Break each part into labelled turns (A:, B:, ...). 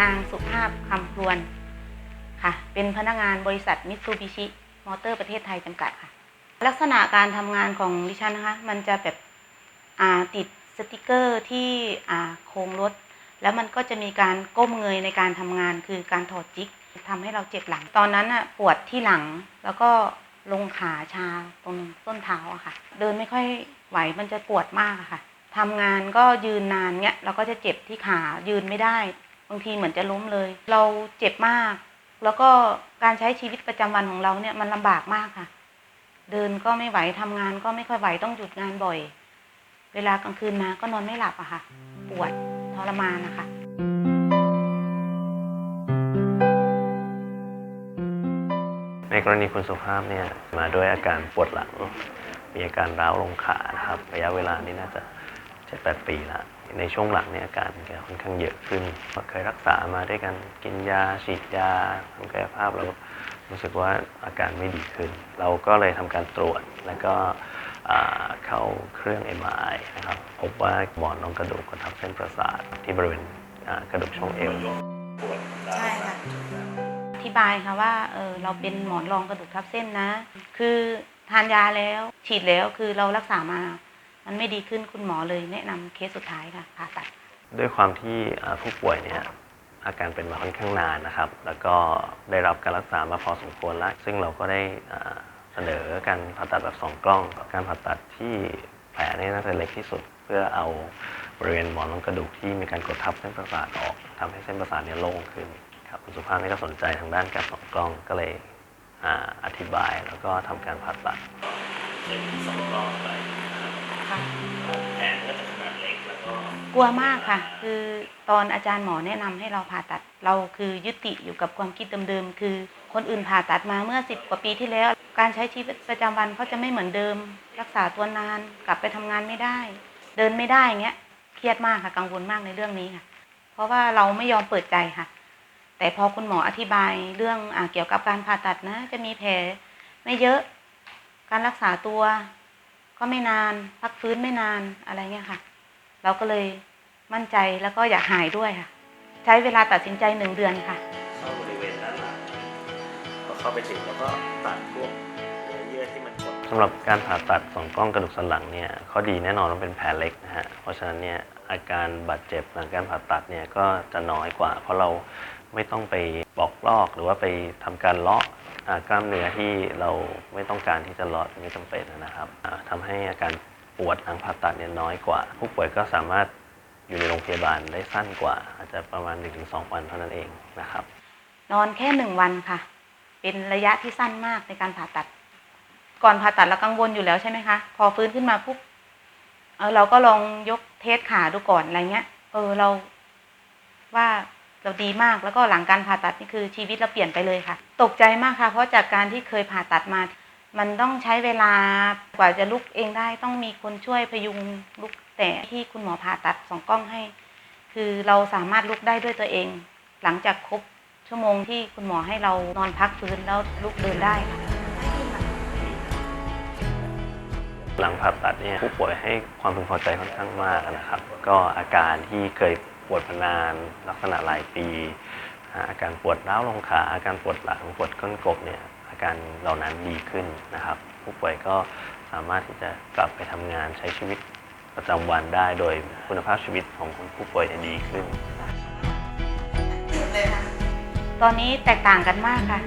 A: นางสุภาพคำพลวนค่ะ เป็นพนักงานบริษัทมิตซูบิชิมอเตอร์ประเทศไทยจำกัดค่ะ ลักษณะการทำงานของดิฉันนะคะ มันจะแบบอ่าติดสติกเกอร์ที่อ่าโครงรถ แล้วมันก็จะมีการก้มเงยในการทำงานคือการถอดจิ๊กทำให้เราเจ็บหลัง ตอนนั้นอะปวดที่หลังแล้วก็ลงขาชาตรงต้นเท้าอะค่ะ เดินไม่ค่อยไหวมันจะปวดมากอะค่ะทำงานก็ยืนนานเนี้ยเราก็จะเจ็บที่ขายืนไม่ได้ บางทีเหมือนจะล้มเลย เราเจ็บมาก แล้วก็การใช้ชีวิตประจำวันของเราเนี่ยมันลำบากมากค่ะ เดินก็ไม่ไหวทำงานก็ไม่ค่อยไหวต้องหยุดงานบ่อย เวลากลางคืนมาก็นอนไม่หลับอะค่ะ ปวดทรมานนะคะ
B: ในกรณีคุณสุภาพเนี่ยมาด้วยอาการปวดหลัง มีอาการร้าวลงขานะครับ ระยะเวลานี้น่าจะเจ็ดแปดปีละ ในช่วงหลังเนี่ยอาการแกค่อนข้างเยอะขึ้น เคยรักษามาด้วยกันกินยาฉีดยาทำกายภาพแล้วรู้สึกว่าอาการไม่ดีขึ้น เราก็เลยทำการตรวจแล้วก็อ่าเข้าเครื่อง MRI นะครับพบว่าหมอนรองกระดูกกดทับเส้นประสาทที่บริเวณอ่ากระดูกช่วงเอว
A: ใช่ค่ะอธิบายค่ะว่าเออเราเป็นหมอนรองกระดูกทับเส้นนะ คือทานยาแล้วฉีดแล้วคือเรารักษามา มันไม่ดีขึ้นคุณหมอเลยแนะนำเคสสุดท้ายค่ะผ่าตัด
B: ด้วยความที่ผู้ป่วยเนี่ยอาการเป็นมาค่อนข้างนานนะครับ แล้วก็ได้รับการรักษามาพอสมควรแล้ว ซึ่งเราก็ได้เสนอการผ่าตัดแบบสองกล้อง การผ่าตัดที่แผลนี่น่าจะเล็กที่สุด เพื่อเอาบริเวณหมอนรองกระดูกที่มีการกดทับเส้นประสาทออกทำให้เส้นประสาทเนี่ยโล่งขึ้นครับคุณสุภาพนี่ก็สนใจทางด้านการสองกล้องก็เลยออธิบายแล้วก็ทำการผ่าตัดเป็นสองกล้อง ลัว
A: มากค่ะ คือตอนอาจารย์หมอแนะนำให้เราผ่าตัด เราคือยึดติอยู่กับความคิดเดิมๆ คือคนอื่นผ่าตัดมาเมื่อสิบกว่าปีที่แล้ว การใช้ชีวิตประจำวันเขาจะไม่เหมือนเดิม รักษาตัวนาน กลับไปทำงานไม่ได้ เดินไม่ได้อย่างเงี้ย เครียดมากค่ะกังวลมากในเรื่องนี้ค่ะ เพราะว่าเราไม่ยอมเปิดใจค่ะ แต่พอคุณหมออธิบายเรื่องอเกี่ยวกับการผ่าตัดนะ จะมีแผลไม่เยอะ การรักษาตัว ก็ไม่นาน พักฟื้นไม่นานอะไรเงี้ยค่ะ เราก็เลย มั่นใจแล้วก็อยากหายด้วยค่ะ ใช้เวลาตัดสินใจหนึ่งเดือนค่ะ
B: เข้าบริเวณด้านหลังพอเข้าไปถึงแล้วก็ตัดพวกเนื้อเยื่อที่มันกดสำหรับการผ่าตัดสองกล้องกระดูกสันหลังเนี่ยข้อดีแน่นอนว่าเป็นแผลเล็กนะฮะ เพราะฉะนั้นเนี่ยอาการบาดเจ็บหลังการผ่าตัดเนี่ยก็จะน้อยกว่า เพราะเราไม่ต้องไปปอกลอกหรือว่าไปทำการเลาะอ่ากล้ามเนื้อที่เราไม่ต้องการที่จะเลาะไม่จำเป็นนะครับอ่าทำให้อาการปวดหลังผ่าตัดเนี่ยน้อยกว่า ผู้ป่วยก็สามารถ อยู่ในโรงพยาบาลได้สั้นกว่า อาจจะประมาณ 1-2 วันเท่านั้นเองนะครับ
A: นอนแค่หนึ่งวันค่ะ เป็นระยะที่สั้นมากในการผ่าตัด ก่อนผ่าตัดเรากังวลอยู่แล้วใช่ไหมคะ พอฟื้นขึ้นมาปุ๊บเออเราก็ลองยกเทสขาดูก่อนอะไรเงี้ย เออเราว่าเราดีมากแล้วก็หลังการผ่าตัดนี่คือชีวิตเราเปลี่ยนไปเลยค่ะ ตกใจมากค่ะ เพราะจากการที่เคยผ่าตัดมา มันต้องใช้เวลากว่าจะลุกเองได้ต้องมีคนช่วยพยุงลุกแต่ที่คุณหมอผ่าตัดสองกล้องให้ คือเราสามารถลุกได้ด้วยตัวเอง หลังจากครบชั่วโมงที่คุณหมอให้เรานอนพักฟื้นแล้วลุกเดินได้ค่ะ
B: หลังผ่าตัดเนี่ยผู้ป่วยให้ความพึงพอใจค่อนข้างมากนะครับ ก็อาการที่เคยปวดมานานลักษณะหลายปี อาอาการปวดร้าวลงขาอาการปวดหลังปวดก้นกบเนี่ย อาการเหล่านั้นดีขึ้นนะครับ ผู้ป่วยก็สามารถที่จะกลับไปทำงานใช้ชีวิตประจำวันได้โดยคุณภาพชีวิตของผู้ป่วยเนี่ยดีขึ้น
A: ตอนนี้แตกต่างกันมากค่ะ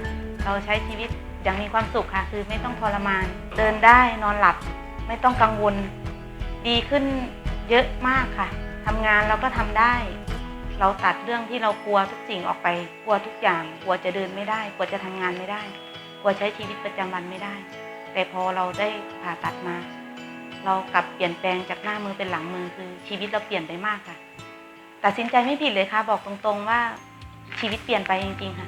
A: เราใช้ชีวิตอย่างมีความสุขค่ะ คือไม่ต้องทรมาน เดินได้นอนหลับ ไม่ต้องกังวล ดีขึ้นเยอะมากค่ะทำงานเราก็ทำได้ เราตัดเรื่องที่เรากลัวทุกสิ่งออกไป กลัวทุกอย่าง กลัวจะเดินไม่ได้ กลัวจะทำงานไม่ได้ กลัวใช้ชีวิตประจำวันไม่ได้ แต่พอเราได้ผ่าตัดมา เรากลับเปลี่ยนแปลงจากหน้ามือเป็นหลังมือคือชีวิตเราเปลี่ยนไปมากค่ะ ตัดสินใจไม่ผิดเลยค่ะ บอกตรงๆว่าชีวิตเปลี่ยนไปจริงๆค่ะ